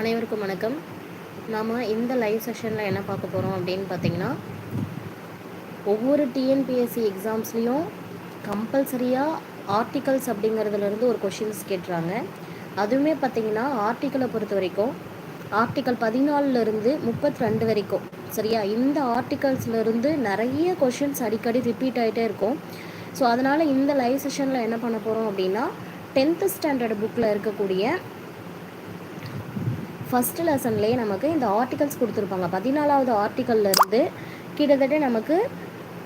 அனைவருக்கும் வணக்கம். நாம் இந்த லைவ் செஷனில் என்ன பார்க்க போகிறோம் அப்படின்னு பார்த்தீங்கன்னா ஒவ்வொரு டிஎன்பிஎஸ்சி எக்ஸாம்ஸ்லேயும் கம்பல்சரியாக ஆர்டிகல்ஸ் அப்படிங்கிறதுலேருந்து ஒரு கொஷின்ஸ் கேட்டுறாங்க அதுவுமே பார்த்தீங்கன்னா ஆர்டிக்கலை பொறுத்த வரைக்கும் ஆர்டிக்கல் பதினாலிருந்து முப்பத்தி ரெண்டு வரைக்கும் சரியா? இந்த ஆர்டிகல்ஸ்லேருந்து நிறைய கொஷின்ஸ் அடிக்கடி ரிப்பீட் ஆகிட்டே இருக்கும். ஸோ அதனால் இந்த லைவ் செஷனில் என்ன பண்ண போகிறோம் அப்படின்னா டென்த்து ஸ்டாண்டர்ட் புக்கில் இருக்கக்கூடிய ஃபஸ்ட்டு லெசன்லேயே நமக்கு இந்த ஆர்டிகல்ஸ் கொடுத்துருப்பாங்க. பதினாலாவது ஆர்டிக்கல்லேருந்து கிட்டத்தட்ட நமக்கு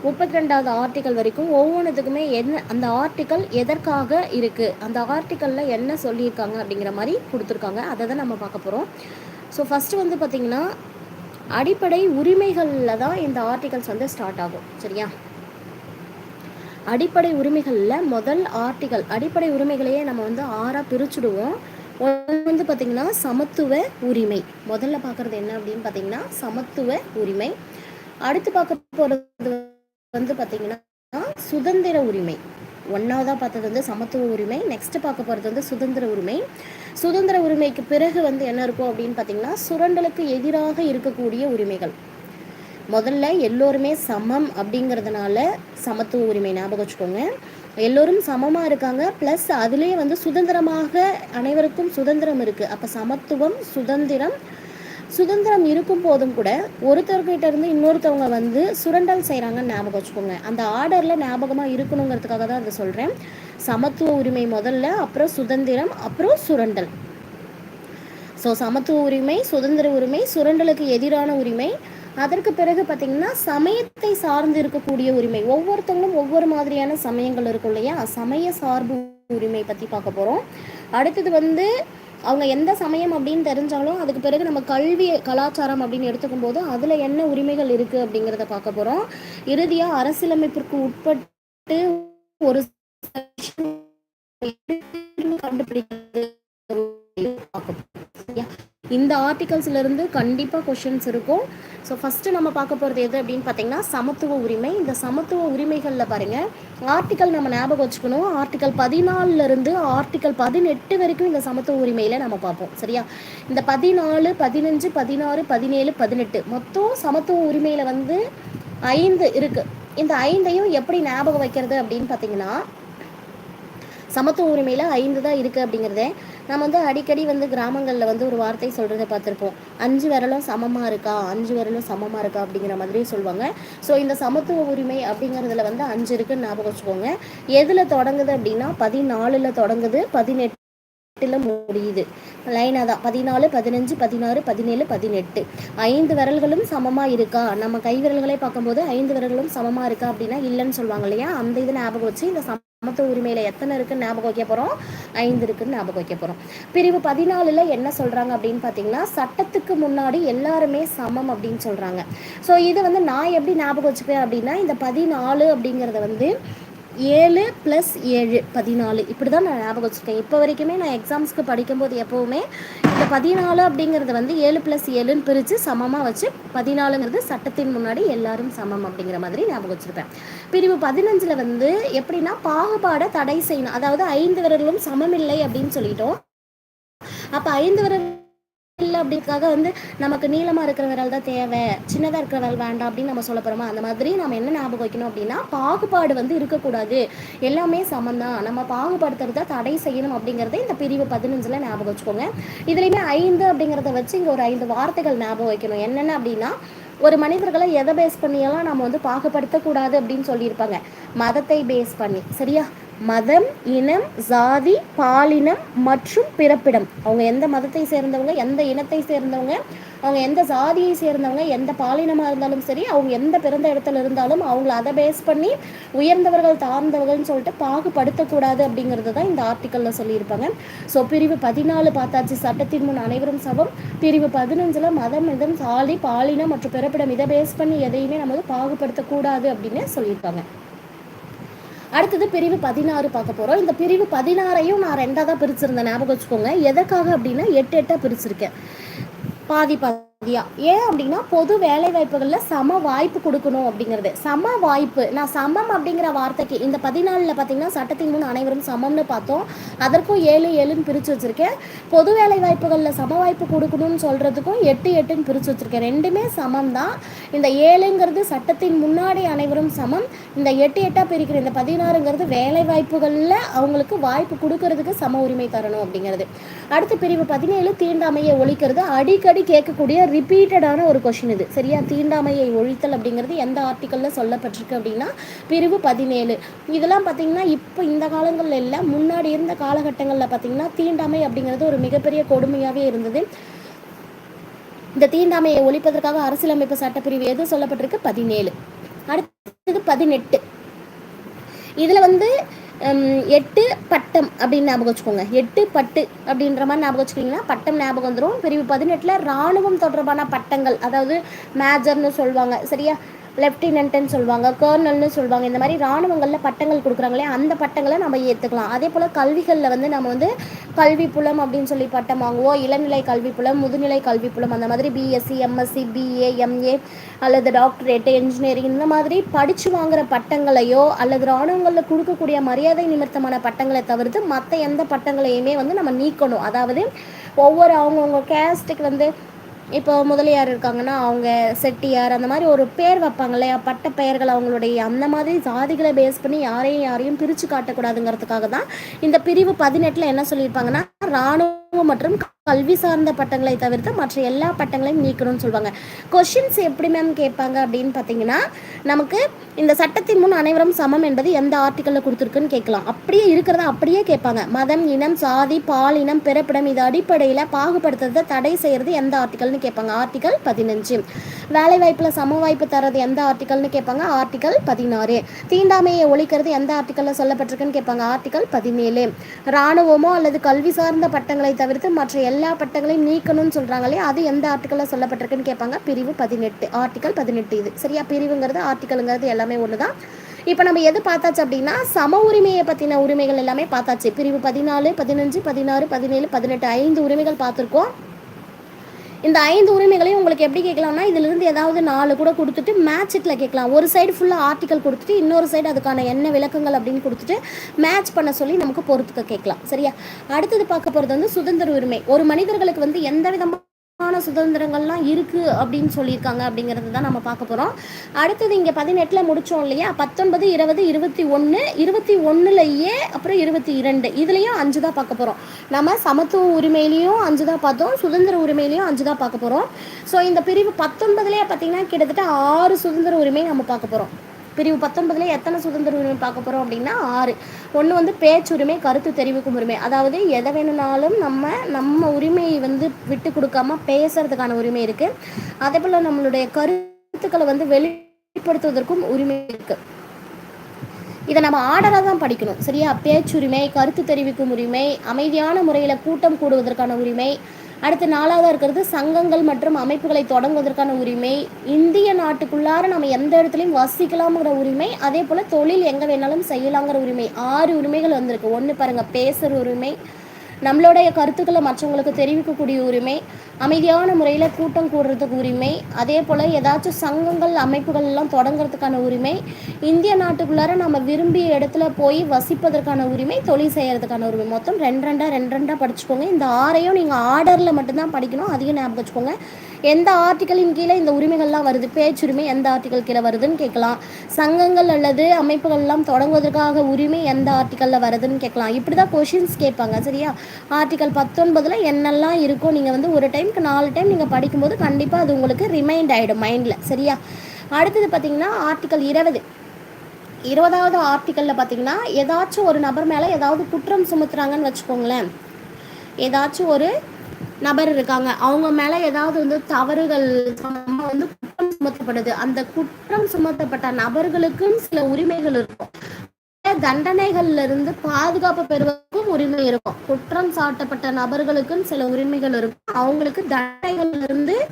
முப்பத்தி ரெண்டாவது ஆர்டிக்கல் வரைக்கும் ஒவ்வொன்றுத்துக்குமே என்ன அந்த ஆர்டிக்கல் எதற்காக இருக்குது அந்த ஆர்டிக்கலில் என்ன சொல்லியிருக்காங்க அப்படிங்கிற மாதிரி கொடுத்துருக்காங்க. அதை தான் நம்ம பார்க்க போகிறோம் ஸோ ஃபஸ்ட்டு வந்து பார்த்திங்கன்னா அடிப்படை உரிமைகளில் தான் இந்த ஆர்டிகல்ஸ் வந்து ஸ்டார்ட் ஆகும். சரியா? அடிப்படை உரிமைகளில் முதல் ஆர்டிகல் அடிப்படை உரிமைகளையே நம்ம வந்து ஆறாக பிரிச்சுடுவோம். வந்து பார்த்திங்கன்னா சமத்துவ உரிமை. முதல்ல பார்க்குறது என்ன அப்படின்னு பார்த்தீங்கன்னா சமத்துவ உரிமை. அடுத்து பார்க்க போகிறது வந்து பார்த்திங்கன்னா சுதந்திர உரிமை. ஒன்றாவதாக பார்த்தது வந்து சமத்துவ உரிமை. நெக்ஸ்ட் பார்க்க போகிறது வந்து சுதந்திர உரிமை. சுதந்திர உரிமைக்கு பிறகு வந்து என்ன இருக்கும் அப்படின்னு பார்த்தீங்கன்னா சுரண்டலுக்கு எதிராக இருக்கக்கூடிய உரிமைகள். முதல்ல எல்லோருமே சமம் அப்படிங்கிறதுனால சமத்துவ உரிமை ஞாபகம் வச்சுக்கோங்க. எல்லோரும் சமமாக இருக்காங்க. ப்ளஸ் அதுலேயே வந்து சுதந்திரமாக அனைவருக்கும் சுதந்திரம் இருக்குது அப்போ சமத்துவம் சுதந்திரம் சுதந்திரம் இருக்கும் போதும் கூட ஒருத்தர்கிட்ட இருந்து இன்னொருத்தவங்க வந்து சுரண்டல் செய்கிறாங்கன்னு ஞாபகம் வச்சுக்கோங்க. அந்த ஆர்டரில் ஞாபகமாக இருக்கணுங்கிறதுக்காக தான் அதை சொல்கிறேன் சமத்துவ உரிமை முதல்ல அப்புறம் சுதந்திரம் அப்புறம் சுரண்டல். ஸோ சமத்துவ உரிமை சுதந்திர உரிமை சுரண்டலுக்கு எதிரான உரிமை அதற்கு பிறகு பார்த்தீங்கன்னா சமயத்தை சார்ந்து இருக்கக்கூடிய உரிமை. ஒவ்வொருத்தவங்களும் ஒவ்வொரு மாதிரியான சமயங்கள் இருக்கும் இல்லையா? சமய சார்பு உரிமை பற்றி பார்க்க போகிறோம் அடுத்தது வந்து அவங்க எந்த சமயம் அப்படின்னு தெரிஞ்சாலும் அதுக்கு பிறகு நம்ம கல்வி கலாச்சாரம் அப்படின்னு எடுத்துக்கும் போது அதில் என்ன உரிமைகள் இருக்குது அப்படிங்கிறத பார்க்க போகிறோம் இறுதியாக அரசியலமைப்பிற்கு உட்பட்டு ஒரு கண்டுபிடிக்கிறது இந்த ஆர்டிகல்ஸ்ல இருந்து கண்டிப்பாக கொஷின்ஸ் இருக்கும். ஸோ ஃபஸ்ட்டு நம்ம பார்க்க போகிறது எது அப்படின்னு பார்த்தீங்கன்னா சமத்துவ உரிமை. இந்த சமத்துவ உரிமைகளில் பாருங்கள் ஆர்டிக்கல் நம்ம ஞாபகம் வச்சுக்கணும். ஆர்டிக்கல் பதினாலிருந்து ஆர்டிக்கல் பதினெட்டு வரைக்கும் இந்த சமத்துவ உரிமையில் நம்ம பார்ப்போம். சரியா? இந்த பதினாலு பதினஞ்சு பதினாறு பதினேழு பதினெட்டு மொத்தம் சமத்துவ உரிமையில் வந்து ஐந்து இருக்குது இந்த ஐந்தையும் எப்படி ஞாபகம் வைக்கிறது அப்படின்னு பார்த்தீங்கன்னா சமத்துவ உரிமையில் ஐந்து தான் இருக்குது அப்படிங்கிறத. நம்ம வந்து அடிக்கடி வந்து கிராமங்களில் வந்து ஒரு வார்த்தை சொல்கிறத பார்த்துருப்போம். அஞ்சு விரலும் சமமாக இருக்கா? அஞ்சு விரலும் சமமாக இருக்கா? அப்படிங்கிற மாதிரி சொல்லுவாங்க ஸோ இந்த சமத்துவ உரிமை அப்படிங்கிறதுல வந்து அஞ்சு இருக்குன்னு ஞாபகம் வச்சுக்கோங்க. எதில் தொடங்குது அப்படின்னா பதினாலில் தொடங்குது பதினெட்டு முடியுது. லைனாக தான் பதினாலு பதினஞ்சு பதினாறு பதினேழு பதினெட்டு. ஐந்து விரல்களும் சமமாக இருக்கா? நம்ம கை விரல்களே பார்க்கும்போது ஐந்து விரல்களும் சமமாக இருக்கா அப்படின்னா இல்லைன்னு சொல்லுவாங்க இல்லையா? அந்த இது ஞாபகம் வச்சு இந்த சம சமத்துவ உரிமையில் எத்தனை இருக்குன்னு ஞாபகம் வைக்க போகிறோம் ஐந்து இருக்குன்னு ஞாபகம் வைக்க போகிறோம் பிரிவு பதினாலில் என்ன சொல்கிறாங்க அப்படின்னு பார்த்தீங்கன்னா சட்டத்துக்கு முன்னாடி எல்லாருமே சமம் அப்படின்னு சொல்கிறாங்க ஸோ இது வந்து நான் எப்படி ஞாபகம் வச்சுப்பேன் அப்படின்னா இந்த பதினாலு அப்படிங்கிறத வந்து ஏழு ப்ளஸ் ஏழு பதினாலு. இப்படி தான் நான் ஞாபகம் வச்சுருக்கேன். இப்போ வரைக்குமே நான் எக்ஸாம்ஸ்க்கு படிக்கும்போது எப்போவுமே இந்த பதினாலு அப்படிங்கிறது வந்து ஏழு ப்ளஸ் ஏழுன்னு பிரித்து சமமாக வச்சு பதினாலுங்கிறது சட்டத்தின் முன்னாடி எல்லாரும் சமம் அப்படிங்கிற மாதிரி ஞாபகம் வச்சுருப்பேன். பிரிவு பதினஞ்சில் வந்து எப்படின்னா பாகுபாட தடை செய்யணும். அதாவது ஐந்து விரலும் சமமில்லை அப்படின்னு சொல்லிட்டோம். அப்போ ஐந்து விரல் இல்லை அப்படிக்காக வந்து நமக்கு நீளமாக இருக்கிற விரல் தான் தேவை சின்னதாக இருக்கிற விரல் வேண்டாம் அப்படின்னு நம்ம சொல்ல போகிறோமா அந்த மாதிரி நம்ம என்ன ஞாபகம் வைக்கணும் அப்படின்னா பாகுபாடு வந்து இருக்கக்கூடாது. எல்லாமே சமந்தான் நம்ம பாகுபடுத்துறத தடை செய்யணும் அப்படிங்கிறத இந்த பிரிவு பதினஞ்சில் ஞாபகம் வச்சுக்கோங்க. இதுலேயுமே ஐந்து அப்படிங்கிறத வச்சு இங்கே ஒரு ஐந்து வார்த்தைகள் ஞாபகம் வைக்கணும். என்னென்ன அப்படின்னா ஒரு மனிதர்களை எதை பேஸ் பண்ணியெல்லாம் நம்ம வந்து பாகுபடுத்தக்கூடாது அப்படின்னு சொல்லியிருப்பாங்க. மதத்தை பேஸ் பண்ணி. சரியா? மதம் இனம் ஜாதி பாலினம் மற்றும் பிறப்பிடம். அவங்க எந்த மதத்தை சேர்ந்தவங்க எந்த இனத்தை சேர்ந்தவங்க அவங்க எந்த ஜாதியை சேர்ந்தவங்க எந்த பாலினமாக இருந்தாலும் சரி அவங்க எந்த பிறந்த இடத்துல இருந்தாலும் அவங்கள அதை பேஸ் பண்ணி உயர்ந்தவர்கள் தாழ்ந்தவர்கள்னு சொல்லிட்டு பாகுபடுத்தக்கூடாது அப்படிங்கிறது தான் இந்த ஆர்டிக்கலில் சொல்லியிருப்பாங்க. ஸோ பிரிவு பதினாலு பார்த்தாச்சு. சட்டத்தின் முன் அனைவரும் சபம் பிரிவு பதினஞ்சில் மதம் இதம் சாதி பாலினம் மற்றும் பிறப்பிடம் இதை பேஸ் பண்ணி எதையுமே நம்ம பாகுபடுத்தக்கூடாது அப்படின்னு சொல்லியிருப்பாங்க அடுத்தது பிரிவு பதினாறு பார்க்க போகிறோம் இந்த பிரிவு பதினாறையும் நான் ரெண்டாக தான் பிரிச்சிருந்தேன். ஞாபகம் வச்சுக்கோங்க. எதற்காக அப்படின்னா எட்டு எட்டாக பிரிச்சிருக்கேன். பாதி பாதி. இந்தியா ஏன் அப்படின்னா பொது வேலை வாய்ப்புகளில் சம வாய்ப்பு கொடுக்கணும் அப்படிங்கிறது. சம வாய்ப்பு நான் சமம் அப்படிங்கிற வார்த்தைக்கு இந்த பதினாலில் பார்த்தீங்கன்னா சட்டத்தின் முன் அனைவரும் சமம்னு பார்த்தோம். அதற்கும் ஏழு ஏழுன்னு பிரித்து வச்சுருக்கேன். பொது வேலை வாய்ப்புகளில் சம வாய்ப்பு கொடுக்கணும்னு சொல்கிறதுக்கும் எட்டு எட்டுன்னு பிரித்து வச்சுருக்கேன். ரெண்டுமே சமம் தான் இந்த ஏழுங்கிறது சட்டத்தின் முன்னாடி அனைவரும் சமம். இந்த எட்டு எட்டாக பிரிக்கிற இந்த பதினாறுங்கிறது வேலை வாய்ப்புகளில் அவங்களுக்கு வாய்ப்பு கொடுக்கறதுக்கு சம உரிமை தரணும் அப்படிங்கிறது. அடுத்த பிரிவு பதினேழு தீண்டாமையை ஒழிக்கிறது. அடிக்கடி கேட்கக்கூடிய ரிப்பீட்டடான ஒரு கொஷின் இது. சரியா? தீண்டாமையை ஒழித்தல் அப்படிங்கிறது எந்த ஆர்டிக்கலில் சொல்லப்பட்டிருக்கு அப்படின்னா பிரிவு பதினேழு. இதெல்லாம் பார்த்தீங்கன்னா இப்போ இந்த காலங்களில் இல்லை. முன்னாடி இருந்த காலகட்டங்களில் பார்த்தீங்கன்னா தீண்டாமை அப்படிங்கிறது ஒரு மிகப்பெரிய கொடுமையாகவே இருந்தது. இந்த தீண்டாமையை ஒழிப்பதற்காக அரசியலமைப்பு சட்டப்பிரிவு எது சொல்லப்பட்டிருக்கு? பதினேழு. அடுத்தது பதினெட்டு. இதில் வந்து எட்டு பட்டம் அப்படின்னு ஞாபகம் வச்சுக்கோங்க. எட்டு பட்டு அப்படின்ற மாதிரி ஞாபகம் வச்சுக்கிங்கன்னா பட்டம் ஞாபகம் வந்துடும் பிரிவு பதினெட்டில் இராணுவம் தொடர்பான பட்டங்கள் அதாவது மேஜர்னு சொல்லுவாங்க. சரியா? லெஃப்டினன்ட்னு சொல்லுவாங்க கர்னல்னு சொல்லுவாங்க இந்த மாதிரி இராணுவங்களில் பட்டங்கள் கொடுக்குறாங்களே அந்த பட்டங்களை நம்ம ஏற்றுக்கலாம் அதே போல் கல்விகளில் வந்து நம்ம வந்து கல்வி புலம் அப்படின்னு சொல்லி பட்டம் வாங்குவோம். இளநிலை கல்வி புலம் முதுநிலை கல்வி புலம் அந்த மாதிரி பிஎஸ்சி எம்எஸ்சி பிஏ எம்ஏ அல்லது டாக்டரேட்டு இன்ஜினியரிங் இந்த மாதிரி படித்து வாங்குகிற பட்டங்களையோ அல்லது இராணுவங்களில் கொடுக்கக்கூடிய மரியாதை நிமித்தமான பட்டங்களை தவிர்த்து மற்ற எந்த பட்டங்களையுமே வந்து நம்ம நீக்கணும். அதாவது ஒவ்வொரு அவங்கவுங்க கேஸ்ட்டுக்கு வந்து இப்போ முதலியார் இருக்காங்கன்னா அவங்க செட்டியார் அந்த மாதிரி ஒரு பேர் வைப்பாங்க இல்லையா? பட்ட பெயர்கள் அவங்களுடைய அந்த மாதிரி ஜாதிகளை பேஸ் பண்ணி யாரையும் யாரையும் பிரித்து காட்டக்கூடாதுங்கிறதுக்காக தான் இந்த பிரிவு பதினெட்டில் என்ன சொல்லியிருப்பாங்கன்னா இராணுவம் மற்றும் கல்வி சார்ந்த பட்டங்களை தவிர்த்து மற்ற எல்லா பட்டங்களையும் நீக்கணும்னு சொல்லுவாங்க கொஷின்ஸ் எப்படி மேம் கேட்பாங்க அப்படின்னு பார்த்தீங்கன்னா நமக்கு இந்த சட்டத்தின் முன் அனைவரும் சமம் என்பது எந்த ஆர்டிக்கலில் கொடுத்துருக்குன்னு கேட்கலாம். அப்படியே இருக்கிறத அப்படியே கேட்பாங்க. மதம் இனம் சாதி பால் இனம் பிறப்பிடம் இது அடிப்படையில் பாகுபடுத்துறதை தடை செய்கிறது எந்த ஆர்டிக்கல்னு கேட்பாங்க. ஆர்டிக்கல் பதினஞ்சு. வேலை வாய்ப்பில் சம வாய்ப்பு தரது எந்த ஆர்டிக்கல்னு கேட்பாங்க. ஆர்டிக்கல் பதினாறு. தீண்டாமையை ஒழிக்கிறது எந்த ஆர்டிக்கலில் சொல்லப்பட்டிருக்குன்னு கேட்பாங்க. ஆர்டிக்கல் பதினேழு. இராணுவமோ அல்லது கல்வி சார்ந்த பட்டங்களை தவிர்த்து மற்ற எல்லா பட்டங்களையும் நீக்கணும்னு சொல்கிறாங்களே அது எந்த ஆர்டிக்கலில் சொல்லப்பட்டிருக்குன்னு கேட்பாங்க. பிரிவு பதினெட்டு. ஆர்டிக்கல் பதினெட்டு இது. சரியா? பிரிவுங்கிறது ஆர்டிக்கலுங்கிறது எல்லாமே ஒன்று தான் இப்போ நம்ம எது பார்த்தாச்சு அப்படின்னா சம உரிமையை பற்றின உரிமைகள் எல்லாமே பார்த்தாச்சு. பிரிவு பதினாலு பதினஞ்சு பதினாறு பதினேழு பதினெட்டு ஐந்து உரிமைகள் பார்த்துருக்கோம். இந்த ஐந்து உரிமைகளையும் உங்களுக்கு எப்படி கேட்கலாம்னா இதிலிருந்து ஏதாவது நாலு கூட கொடுத்துட்டு மேட்சிட்டில் கேட்கலாம். ஒரு சைடு ஃபுல்லாக ஆர்டிக்கல் கொடுத்துட்டு இன்னொரு சைடு அதுக்கான என்ன விளக்கங்கள் அப்படின்னு கொடுத்துட்டு மேட்ச் பண்ண சொல்லி நமக்கு பொறுத்துக்க கேட்கலாம். சரியா? அடுத்தது பார்க்க போகிறது வந்து சுதந்திர உரிமை. ஒரு மனிதர்களுக்கு வந்து எந்த விதமாக விதமான சுதந்திரங்கள்லாம் இருக்குது அப்படின்னு சொல்லியிருக்காங்க அப்படிங்கிறது தான் நம்ம பார்க்க போகிறோம் அடுத்தது இங்கே பதினெட்டில் முடித்தோம் இல்லையா? பத்தொன்பது இருபது இருபத்தி ஒன்று இருபத்தி ஒன்றுலையே அப்புறம் இருபத்தி இரண்டு. இதுலேயும் அஞ்சு தான் பார்க்க போகிறோம் நம்ம சமத்துவ உரிமையிலையும் அஞ்சு தான் பார்த்தோம். சுதந்திர உரிமையிலையும் அஞ்சு தான் பார்க்க போகிறோம் ஸோ இந்த பிரிவு பத்தொன்பதுலேயே பார்த்தீங்கன்னா கிட்டத்தட்ட ஆறு சுதந்திர உரிமை நம்ம பார்க்க போகிறோம் பிரிவு பத்தொன்பதுல எத்தனை சுதந்திர உரிமை பார்க்க போகிறோம் அப்படின்னா ஆறு. ஒன்று வந்து பேச்சுரிமை கருத்து தெரிவிக்கும் உரிமை. அதாவது எதை வேணும்னாலும் நம்ம நம்ம உரிமையை வந்து விட்டு கொடுக்காம பேசுறதுக்கான உரிமை இருக்குது அதே போல் நம்மளுடைய கருத்துக்களை வந்து வெளிப்படுத்துவதற்கும் உரிமை இருக்குது இதை நம்ம ஆர்டராக தான் படிக்கணும் சரியா? பேச்சுரிமை கருத்து தெரிவிக்கும் உரிமை அமைதியான முறையில் கூட்டம் கூடுவதற்கான உரிமை அடுத்து நாலாவதாக இருக்கிறது சங்கங்கள் மற்றும் அமைப்புகளை தொடங்குவதற்கான உரிமை. இந்திய நாட்டுக்குள்ளார நம்ம எந்த இடத்துலையும் வசிக்கலாம்ங்கிற உரிமை அதே போல் தொழில் எங்கே வேணாலும் செய்யலாங்கிற உரிமை. ஆறு உரிமைகள் வந்திருக்கு. ஒன்று பாருங்கள் பேசுகிற உரிமை நம்மளுடைய கருத்துக்களை மற்றவங்களுக்கு தெரிவிக்கக்கூடிய உரிமை அமைதியான முறையில் கூட்டம் கூடுறதுக்கு உரிமை அதே போல் ஏதாச்சும் சங்கங்கள் அமைப்புகள் எல்லாம் தொடங்குறதுக்கான உரிமை இந்திய நாட்டுக்குள்ளார நம்ம விரும்பிய இடத்துல போய் வசிப்பதற்கான உரிமை தொழில் செய்கிறதுக்கான உரிமை. மொத்தம் ரெண்டு ரெண்டாக ரெண்டு ரெண்டாக படிச்சுக்கோங்க. இந்த ஆறையும் நீங்கள் ஆர்டரில் மட்டும்தான் படிக்கணும். அதிகம் ஞாபகம் வச்சுக்கோங்க. எந்த ஆர்டிக்கலின் கீழே இந்த உரிமைகள்லாம் வருது? பேச்சுரிமை எந்த ஆர்டிக்கல் கீழே வருதுன்னு கேட்கலாம். சங்கங்கள் அல்லது அமைப்புகள் எல்லாம் தொடங்குவதற்காக உரிமை எந்த ஆர்டிக்கலில் வருதுன்னு கேட்கலாம். இப்படி தான் கொஷின்ஸ் கேட்பாங்க சரியா? ஆர்டிக்கல் பத்தொன்பதில் என்னெல்லாம் இருக்கோ நீங்கள் வந்து ஒரு டைமுக்கு நாலு டைம் நீங்கள் படிக்கும்போது கண்டிப்பாக அது உங்களுக்கு ரிமைண்ட் ஆகிடும் மைண்டில் சரியா? அடுத்தது பார்த்தீங்கன்னா ஆர்டிக்கல் இருபது. இருபதாவது ஆர்டிக்கலில் பார்த்தீங்கன்னா ஏதாச்சும் ஒரு நபர் மேலே ஏதாவது குற்றம் சுமத்துறாங்கன்னு வச்சுக்கோங்களேன். ஏதாச்சும் ஒரு நபர் இருக்காங்க. அவங்க மேலே ஏதாவது வந்து தவறுகள் வந்து குற்றம் சுமத்தப்படுது. அந்த குற்றம் சுமத்தப்பட்ட நபர்களுக்குன்னு சில உரிமைகள் இருக்கும். தண்டனைகள்ல இருந்து பாதுகாப்பு பெறுவதற்கும் உரிமை இருக்கும். குற்றம் சாட்டப்பட்ட நபர்களுக்குன்னு சில உரிமைகள் இருக்கும். அவங்களுக்கு தண்டனைகள்ல இருந்து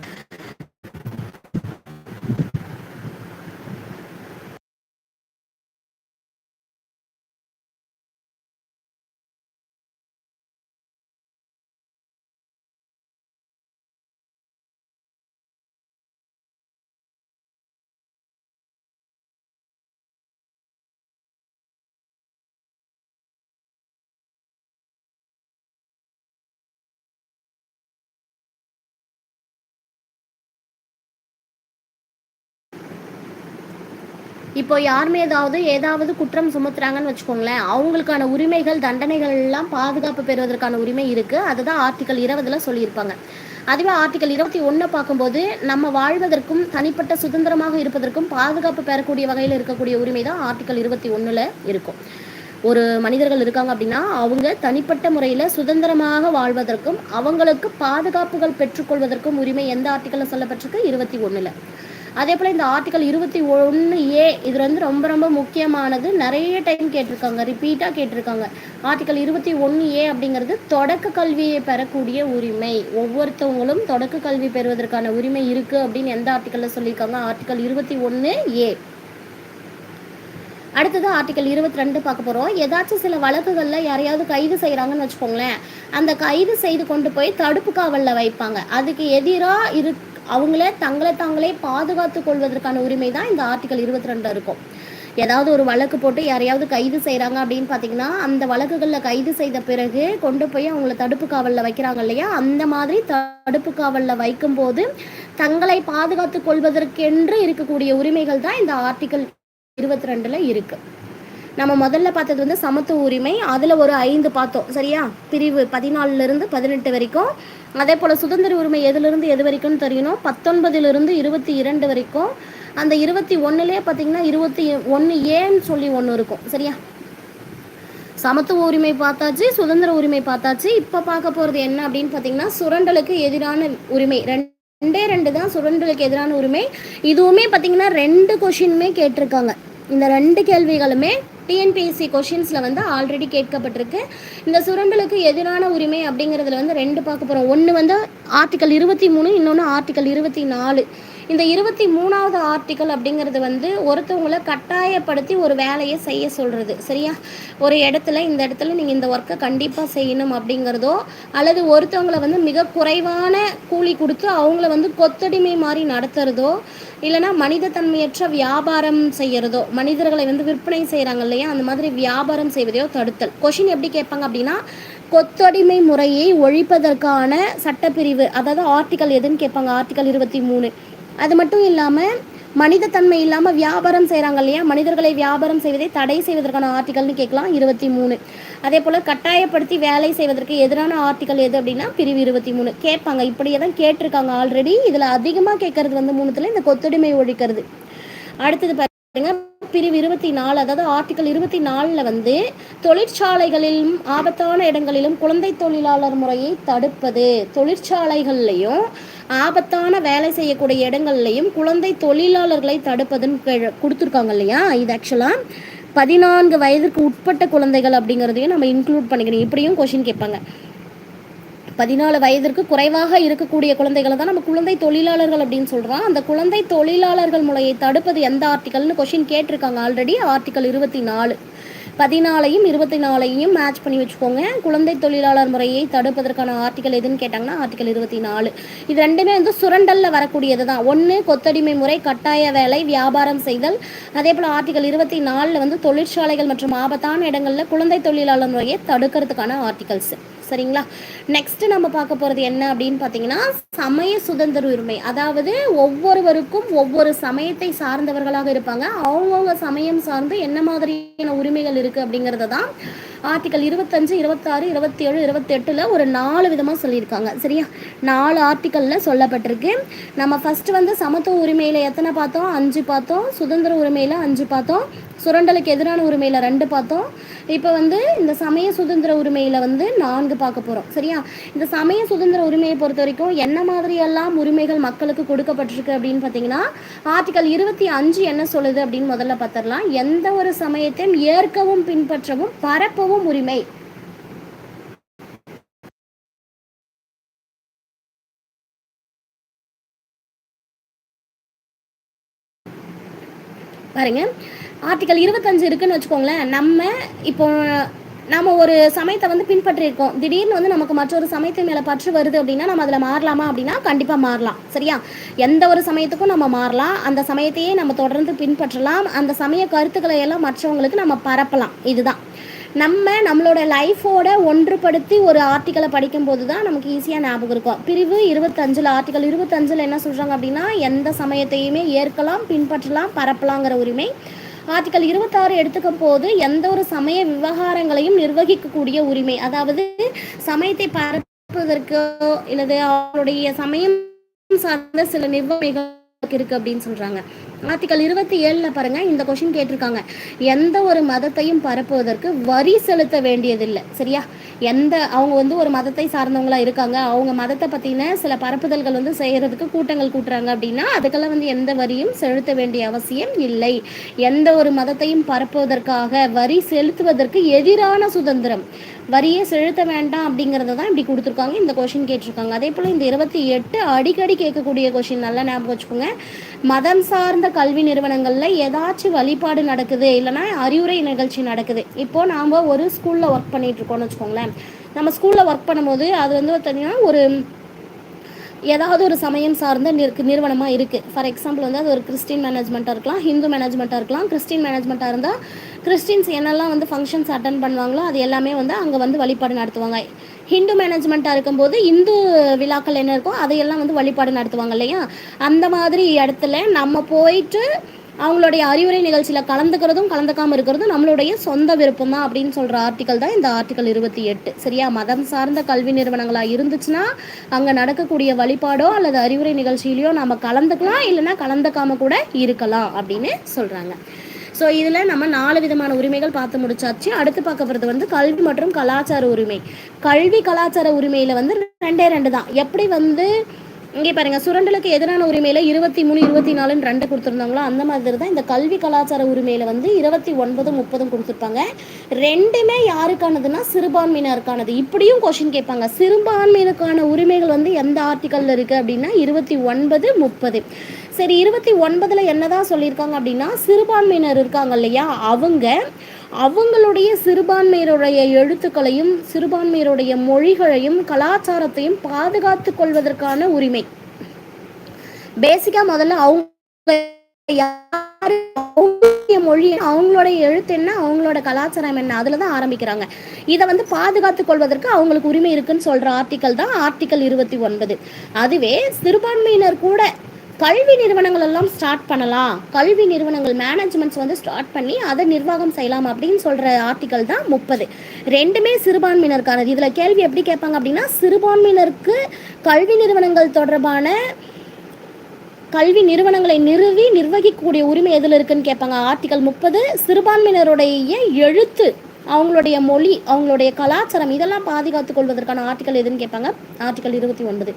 இப்போ யார் மீதாவது ஏதாவது குற்றம் சுமத்துறாங்கன்னு வச்சுக்கோங்களேன் அவங்களுக்கான உரிமைகள் தண்டனைகள் எல்லாம் பாதுகாப்பு பெறுவதற்கான உரிமை இருக்குது அதுதான் ஆர்டிக்கல் இருபதுல சொல்லியிருப்பாங்க. அதுவே ஆர்டிக்கல் இருபத்தி ஒன்று பார்க்கும்போது நம்ம வாழ்வதற்கும் தனிப்பட்ட சுதந்திரமாக இருப்பதற்கும் பாதுகாப்பு பெறக்கூடிய வகையில் இருக்கக்கூடிய உரிமை தான் ஆர்டிக்கல் இருபத்தி ஒன்றில் இருக்கும். ஒரு மனிதர்கள் இருக்காங்க அப்படின்னா அவங்க தனிப்பட்ட முறையில் சுதந்திரமாக வாழ்வதற்கும் அவங்களுக்கு பாதுகாப்புகள் பெற்றுக்கொள்வதற்கும் உரிமை எந்த ஆர்டிக்கலில் சொல்லப்பட்டிருக்கு? இருபத்தி ஒன்றில் அதே போல் இந்த ஆர்டிக்கல் இருபத்தி ஒன்று ஏ இது வந்து ரொம்ப ரொம்ப முக்கியமானது. நிறைய டைம் கேட்டிருக்காங்க ரிப்பீட்டாக கேட்டிருக்காங்க. ஆர்டிக்கல் இருபத்தி ஒன்று ஏ அப்படிங்கிறது தொடக்க கல்வியை பெறக்கூடிய உரிமை. ஒவ்வொருத்தவங்களும் தொடக்க கல்வி பெறுவதற்கான உரிமை இருக்குது அப்படின்னு எந்த ஆர்டிக்கலில் சொல்லியிருக்காங்க? ஆர்டிக்கல் இருபத்தி ஒன்று ஏ. அடுத்தது ஆர்டிக்கல் இருபத்தி ரெண்டு பார்க்க போகிறோம் ஏதாச்சும் சில வழக்குகளில் யாரையாவது கைது செய்கிறாங்கன்னு வச்சுக்கோங்களேன். அந்த கைது செய்து கொண்டு போய் தடுப்பு காவலில் வைப்பாங்க. அதுக்கு எதிராக இரு அவங்களே தங்களை தாங்களே பாதுகாத்து கொள்வதற்கான உரிமை தான் இந்த ஆர்டிக்கல் இருபத்தி ரெண்டு இருக்கும். ஏதாவது ஒரு வழக்கு போட்டு யாரையாவது கைது செய்கிறாங்க அப்படின்னு பார்த்தீங்கன்னா அந்த வழக்குகளில் கைது செய்த பிறகு கொண்டு போய் அவங்கள தடுப்பு காவலில் வைக்கிறாங்க இல்லையா? அந்த மாதிரி தடுப்பு காவலில் வைக்கும்போது தங்களை பாதுகாத்து கொள்வதற்கென்று இருக்கக்கூடிய உரிமைகள் தான் இந்த ஆர்டிக்கல் இருபத்தி ரெண்டில் இருக்குது நம்ம முதல்ல பார்த்தது வந்து சமத்துவ உரிமை. அதில் ஒரு ஐந்து பார்த்தோம். சரியா? பிரிவு பதினாலிருந்து பதினெட்டு வரைக்கும். அதே போல் சுதந்திர உரிமை எதுலேருந்து எது வரைக்கும்னு தெரியணும் பத்தொன்பதுலேருந்து இருபத்தி இரண்டு வரைக்கும். அந்த இருபத்தி ஒன்றுலேயே பார்த்தீங்கன்னா இருபத்தி ஒன்று ஏன்னு சொல்லி ஒன்று இருக்கும். சரியா? சமத்துவ உரிமை பார்த்தாச்சு சுதந்திர உரிமை பார்த்தாச்சு. இப்போ பார்க்க போகிறது என்ன அப்படின்னு பார்த்தீங்கன்னா சுரண்டலுக்கு எதிரான உரிமை. ரெண்டே ரெண்டு தான் சுரண்டலுக்கு எதிரான உரிமை. இதுவுமே பார்த்தீங்கன்னா ரெண்டு கொஷினுமே கேட்டிருக்காங்க. இந்த ரெண்டு கேள்விகளுமே டிஎன்பிஎஸ்சி கொஷின்ஸில் வந்து ஆல்ரெடி கேட்கப்பட்டிருக்கு. இந்த சுரண்டலுக்கு எதிரான உரிமை அப்படிங்கிறதுல வந்து ரெண்டு பார்க்க போகிறோம் ஒன்று வந்து ஆர்டிக்கல் இருபத்தி மூணு இன்னொன்று ஆர்டிக்கல் இருபத்தி நாலு. இந்த இருபத்தி மூணாவது ஆர்டிக்கல் அப்படிங்கிறது வந்து ஒருத்தவங்களை கட்டாயப்படுத்தி ஒரு வேலையை செய்ய சொல்கிறது சரியா? ஒரு இடத்துல இந்த இடத்துல நீங்கள் இந்த ஒர்க்கை கண்டிப்பாக செய்யணும் அப்படிங்கிறதோ அல்லது ஒருத்தவங்களை வந்து மிக குறைவான கூலி கொடுத்து அவங்கள வந்து கொத்தடிமை மாதிரி நடத்துறதோ இல்லைனா மனித தன்மையற்ற வியாபாரம் செய்கிறதோ மனிதர்களை வந்து விற்பனை செய்கிறாங்க இல்லையா? அந்த மாதிரி வியாபாரம் செய்வதையோ தடுத்தல். கொஷின் எப்படி கேட்பாங்க அப்படின்னா கொத்தடிமை முறையை ஒழிப்பதற்கான சட்டப்பிரிவு அதாவது ஆர்டிக்கல் எதுன்னு கேட்பாங்க? ஆர்டிக்கல் இருபத்தி மூணு. அது மட்டும் இல்லாமல் மனித தன்மை இல்லாமல் வியாபாரம் செய்கிறாங்க இல்லையா? மனிதர்களை வியாபாரம் செய்வதை தடை செய்வதற்கான ஆர்டிகல்னு கேட்கலாம். இருபத்தி மூணு. அதே போல் கட்டாயப்படுத்தி வேலை செய்வதற்கு எதிரான ஆர்டிகல் எது அப்படின்னா பிரிவு இருபத்தி மூணு. கேட்பாங்க. இப்படியே தான் கேட்டிருக்காங்க ஆல்ரெடி இதில் அதிகமாக கேட்கறது வந்து மூணுத்தில் இந்த கொத்தடிமை ஒழிக்கிறது. அடுத்தது பிரிவு இருபத்தி நாலு அதாவது ஆர்டிகல் இருபத்தி நாலில் வந்து தொழிற்சாலைகளிலும் ஆபத்தான இடங்களிலும் குழந்தை தொழிலாளர் முறையை தடுப்பது. தொழிற்சாலைகள்லையும் ஆபத்தான வேலை செய்யக்கூடிய இடங்கள்லையும் குழந்தை தொழிலாளர்களை தடுப்பதுன்னு கொடுத்துருக்காங்க இல்லையா? இது ஆக்சுவலாக பதினான்கு வயதுக்கு உட்பட்ட குழந்தைகள் அப்படிங்கிறதையும் நம்ம இன்க்ளூட் பண்ணிக்கணும். இப்படியும் கொஷின் கேட்பாங்க. பதினாலு வயதிற்கு குறைவாக இருக்கக்கூடிய குழந்தைகளை தான் நம்ம குழந்தை தொழிலாளர்கள் அப்படின்னு சொல்கிறோம் அந்த குழந்தை தொழிலாளர்கள் முறையை தடுப்பது எந்த ஆர்டிக்கல்னு கொஷின் கேட்டிருக்காங்க ஆல்ரெடி ஆர்டிக்கல் இருபத்தி நாலு பதினாலையும் இருபத்தி நாலையும் மேட்ச் பண்ணி வச்சுக்கோங்க. குழந்தை தொழிலாளர் முறையை தடுப்பதற்கான ஆர்டிக்கல் எதுன்னு கேட்டாங்கன்னா ஆர்டிக்கல் இருபத்தி நாலு இது ரெண்டுமே வந்து சுரண்டலில் வரக்கூடியது தான். ஒன்று கொத்தடிமை முறை கட்டாய வேலை வியாபாரம் செய்தல். அதே போல் ஆர்டிக்கல் இருபத்தி நாலில் வந்து தொழிற்சாலைகள் மற்றும் ஆபத்தான இடங்களில் குழந்தை தொழிலாளர் முறையை தடுக்கிறதுக்கான ஆர்டிகல்ஸ் சரிங்களா? நெக்ஸ்ட் நம்ம பார்க்க போகிறது என்ன அப்படின்னு பார்த்தீங்கன்னா சமய சுதந்திர உரிமை. அதாவது ஒவ்வொருவருக்கும் ஒவ்வொரு சமயத்தை சார்ந்தவர்களாக இருப்பாங்க. அவங்கவுங்க சமயம் சார்ந்து என்ன மாதிரியான உரிமைகள் இருக்குது அப்படிங்கிறத தான் ஆர்டிக்கல் இருபத்தஞ்சு இருபத்தாறு இருபத்தி ஏழு இருபத்தெட்டில் ஒரு நாலு விதமாக சொல்லியிருக்காங்க. சரியா? நாலு ஆர்டிக்கலில் சொல்லப்பட்டிருக்கு. நம்ம ஃபஸ்ட்டு வந்து சமத்துவ உரிமையில் எத்தனை பார்த்தோம்? அஞ்சு பார்த்தோம். சுதந்திர உரிமையில் அஞ்சு பார்த்தோம். சுரண்டலுக்கு எதிரான உரிமையில் ரெண்டு பார்த்தோம். இப்போ வந்து இந்த சமய சுதந்திர உரிமையில் வந்து நான்கு பார்க்க போகிறோம் சரியா? இந்த சமய சுதந்திர உரிமையை பொறுத்த வரைக்கும் என்ன மாதிரியெல்லாம் உரிமைகள் மக்களுக்கு கொடுக்கப்பட்டிருக்கு அப்படின்னு பார்த்தீங்கன்னா ஆர்டிக்கல் இருபத்தி அஞ்சு என்ன சொல்லுது அப்படின்னு முதல்ல பார்த்துடலாம். எந்த ஒரு சமயத்தையும் ஏற்கவும் பின்பற்றவும் பரப்பவும் உரிமை. பாருங்க. ஆர்டிக்கல் இருபத்தஞ்சு இருக்குன்னு வச்சுக்கோங்களேன். நம்ம இப்போ நம்ம ஒரு சமயத்தை வந்து பின்பற்றிருக்கோம் திடீர்னு வந்து நமக்கு மற்றொரு சமயத்தின் மேலே பற்று வருது அப்படின்னா நம்ம அதில் மாறலாமா அப்படின்னா கண்டிப்பாக மாறலாம். சரியா? எந்த ஒரு சமயத்துக்கும் நம்ம மாறலாம். அந்த சமயத்தையே நம்ம தொடர்ந்து பின்பற்றலாம். அந்த சமய கருத்துக்களை எல்லாம் மற்றவங்களுக்கு நம்ம பரப்பலாம். இதுதான். நம்ம நம்மளோட லைஃபோட ஒன்றுபடுத்தி ஒரு ஆர்டிக்கலை படிக்கும்போது தான் நமக்கு ஈஸியாக ஞாபகம் இருக்கும். பிரிவு இருபத்தஞ்சில் ஆர்டிக்கல் இருபத்தஞ்சில் என்ன சொல்கிறாங்க அப்படின்னா எந்த சமயத்தையுமே ஏற்கலாம் பின்பற்றலாம் பரப்பலாங்கிற உரிமை. ஆர்டிக்கல் இருபத்தாறு எடுத்துக்கும் போது எந்த ஒரு சமய விவகாரங்களையும் நிர்வகிக்கக்கூடிய உரிமை. அதாவது சமயத்தை பரப்புவதற்கோ இல்லது அவருடைய சமயம் சார்ந்த சில நிர்வாகிகள் இருக்கு அப்படின்னு சொல்றாங்க. ஆர்டிக்கல் இருபத்தி ஏழில் பாருங்க இந்த கொஸ்டின் கேட்டிருக்காங்க. எந்த ஒரு மதத்தையும் பரப்புவதற்கு வரி செலுத்த வேண்டியதில்லை சரியா? எந்த அவங்க வந்து ஒரு மதத்தை சார்ந்தவங்களா இருக்காங்க அவங்க மதத்தை பற்றின சில பரப்புதல்கள் வந்து செய்கிறதுக்கு கூட்டங்கள் கூட்டுறாங்க அப்படின்னா அதுக்கெல்லாம் வந்து எந்த வரியும் செலுத்த வேண்டிய அவசியம் இல்லை. எந்த ஒரு மதத்தையும் பரப்புவதற்காக வரி செலுத்துவதற்கு எதிரான சுதந்திரம் வரியே செலுத்த வேண்டாம் அப்படிங்கிறத தான் இப்படி கொடுத்துருக்காங்க. இந்த கொஷின் கேட்டிருக்காங்க. அதே போல் இந்த இருபத்தி எட்டு அடிக்கடி கேட்கக்கூடிய கொஷின் நல்லா ஞாபகம் வச்சுக்கோங்க. மதம் சார்ந்த கல்வி நிறுவனங்களில் ஏதாச்சும் வழிபாடு நடக்குது இல்லைனா அறிவுரை நிகழ்ச்சி நடக்குது. இப்போது நாம் ஒரு ஸ்கூலில் ஒர்க் பண்ணிட்டு இருக்கோம்னு வச்சுக்கோங்களேன். நம்ம ஸ்கூலில் ஒர்க் பண்ணும்போது அது வந்து பார்த்தீங்கன்னா ஒரு ஏதாவது ஒரு சமயம் சார்ந்த நிற் நிறுவனமாக இருக்குது ஃபார் எக்ஸாம்பிள் வந்து அது ஒரு கிறிஸ்டின் மேனேஜ்மெண்ட்டாக இருக்கலாம் ஹிந்து மேனேஜ்மெண்ட்டாக இருக்கலாம். கிறிஸ்டின் மேனேஜ்மெண்ட்டாக இருந்தால் கிறிஸ்டின்ஸ் என்னெல்லாம் வந்து ஃபங்க்ஷன்ஸ் அட்டன் பண்ணுவாங்களோ அது எல்லாமே வந்து அங்கே வந்து வழிபாடு நடத்துவாங்க. ஹிந்து மேனேஜ்மெண்ட்டாக இருக்கும்போது இந்து விழாக்கள் என்ன இருக்கோ அதையெல்லாம் வந்து வழிபாடு நடத்துவாங்க இல்லையா? அந்த மாதிரி இடத்துல நம்ம போயிட்டு அவங்களுடைய அறிவுரை நிகழ்ச்சியில் கலந்துக்கிறதும் கலந்துக்காமல் இருக்கிறதும் நம்மளுடைய சொந்த விருப்பம் தான் அப்படின்னு சொல்கிற ஆர்டிக்கல் தான் இந்த ஆர்டிக்கல் இருபத்தி எட்டு. சரியா? மதம் சார்ந்த கல்வி நிறுவனங்களாக இருந்துச்சுன்னா அங்கே நடக்கக்கூடிய வழிபாடோ அல்லது அறிவுரை நிகழ்ச்சியிலையோ நம்ம கலந்துக்கலாம் இல்லைன்னா கலந்துக்காம கூட இருக்கலாம் அப்படின்னு சொல்கிறாங்க ஸோ இதில் நம்ம நாலு விதமான உரிமைகள் பார்த்து முடிச்சாச்சு. அடுத்து பார்க்க போகிறது வந்து கல்வி மற்றும் கலாச்சார உரிமை. கல்வி கலாச்சார உரிமையில் வந்து ரெண்டே ரெண்டு தான். எப்படி வந்து இங்கே பாருங்க சுரண்டலுக்கு எதிரான உரிமையில இருபத்தி மூணு இருபத்தி நாலுன்னு ரெண்டு கொடுத்துருந்தாங்களோ அந்த மாதிரி தான் இந்த கல்வி கலாச்சார உரிமையில வந்து இருபத்தி ஒன்பதும் முப்பதும் கொடுத்துருப்பாங்க. ரெண்டுமே யாருக்கானதுன்னா சிறுபான்மையினருக்கானது. இப்படியும் கொஷின் கேட்பாங்க. சிறுபான்மையினருக்கான உரிமைகள் வந்து எந்த ஆர்டிக்கல்ல இருக்கு அப்படின்னா இருபத்தி ஒன்பது முப்பது. சரி இருபத்தி ஒன்பதுல என்னதான் சொல்லியிருக்காங்க அப்படின்னா சிறுபான்மையினர் இருக்காங்க இல்லையா? அவங்க அவங்களுடைய சிறுபான்மையினுடைய எழுத்துக்களையும் சிறுபான்மையினுடைய மொழிகளையும் கலாச்சாரத்தையும் பாதுகாத்து கொள்வதற்கான உரிமை. பேசிக்கா முதல்ல அவங்க யாரு அவங்களுடைய மொழி அவங்களுடைய எழுத்து என்ன அவங்களோட கலாச்சாரம் என்ன அதுல தான் ஆரம்பிக்கிறாங்க. இதை வந்து பாதுகாத்து கொள்வதற்கு அவங்களுக்கு உரிமை இருக்குன்னு சொல்ற ஆர்டிக்கல் தான் ஆர்டிக்கல் இருபத்தி ஒன்பது. அதுவே சிறுபான்மையினர் கூட கல்வி நிறுவனங்கள் எல்லாம் ஸ்டார்ட் பண்ணலாம். கல்வி நிறுவனங்கள் மேனேஜ்மெண்ட்ஸ் வந்து ஸ்டார்ட் பண்ணி அதை நிர்வாகம் செய்யலாம் அப்படின்னு சொல்ற ஆர்டிக்கல் தான் முப்பது. ரெண்டுமே சிறுபான்மையினருக்கானது. இதுல கேள்வி எப்படி கேட்பாங்க அப்படின்னா சிறுபான்மையினருக்கு கல்வி நிறுவனங்கள் தொடர்பான கல்வி நிறுவனங்களை நிறுவி நிர்வகிக்கக்கூடிய உரிமை எதில் இருக்குன்னு கேட்பாங்க? ஆர்டிக்கல் முப்பது சிறுபான்மையினருடைய எழுத்து. அவங்களுடைய மொழி அவங்களுடைய கலாச்சாரம் இதெல்லாம் பாதுகாத்துக் கொள்வதற்கான ஆர்டிக்கல் எதுன்னு கேட்பாங்க? ஆர்டிக்கல் இருபத்தி ஒன்பது.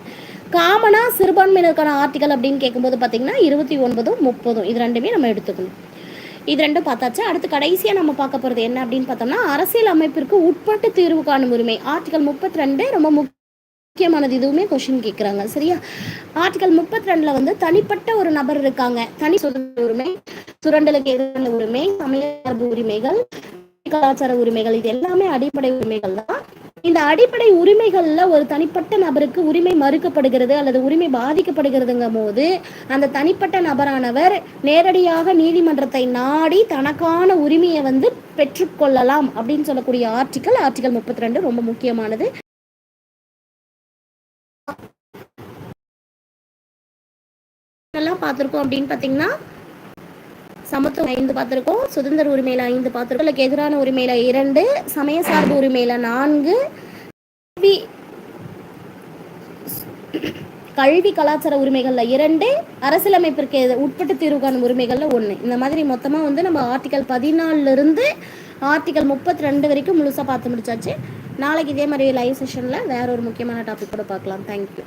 காமனாக சிறுபான்மையினருக்கான ஆர்டிக்கல் அப்படின்னு கேட்கும்போது பார்த்தீங்கன்னா இருபத்தி ஒன்பதும் முப்பதும். இது ரெண்டுமே நம்ம எடுத்துக்கணும். இது ரெண்டும் பார்த்தாச்சு. அடுத்து கடைசியாக நம்ம பார்க்க போகிறது என்ன அப்படின்னு பார்த்தோம்னா அரசியல் அமைப்பிற்கு உட்பட்டு தீர்வு காணும் உரிமை. ஆர்டிகல் முப்பத்தி ரெண்டு ரொம்ப முக்கியமானது. இதுவுமே கொஷின் கேட்குறாங்க. சரியா? ஆர்டிகல் முப்பத்தி ரெண்டில் வந்து தனிப்பட்ட ஒரு நபர் இருக்காங்க. தனி சுதந்திர உரிமை சுரண்டலுக்கு எதிரான உரிமை சமய உரிமைகள் கலாச்சார உரிமைகள் இது எல்லாமே அடிப்படை உரிமைகள் தான். இந்த அடிப்படை உரிமைகள்ல ஒரு தனிப்பட்ட நபருக்கு உரிமை மறுக்கப்படுகிறது அல்லது உரிமை பாதிக்கப்படுகிறதுங்கும் போது அந்த தனிப்பட்ட நபரானவர் நேரடியாக நீதிமன்றத்தை நாடி தனக்கான உரிமையை வந்து பெற்றுக்கொள்ளலாம் அப்படின்னு சொல்லக்கூடிய ஆர்டிக்கல் ஆர்டிக்கல் முப்பத்தி ரெண்டு ரொம்ப முக்கியமானது. எல்லாம் பார்த்துருக்கோம் அப்படின்னு பார்த்தீங்கன்னா சமத்துவம் ஐந்து பார்த்துருக்கோம் சுதந்திர உரிமையில ஐந்து பார்த்துருக்கோம் இல்லை எதிரான உரிமையில இரண்டு சமய சார்பு உரிமையில நான்கு கல்வி கல்வி கலாச்சார உரிமைகள்ல இரண்டு அரசியலமைப்பிற்கு எது- உட்பட்டு தீர்வு காணும் உரிமைகள்ல ஒன்று இந்த மாதிரி மொத்தமாக வந்து நம்ம ஆர்டிகல் பதினாலுல இருந்து ஆர்டிகல் முப்பத்தி ரெண்டு வரைக்கும் முழுசாக பார்த்து முடிச்சாச்சு. நாளைக்கு இதே மாதிரி லைவ் செஷனில் வேற ஒரு முக்கியமான டாபிக் கூட பார்க்கலாம். தேங்க்யூ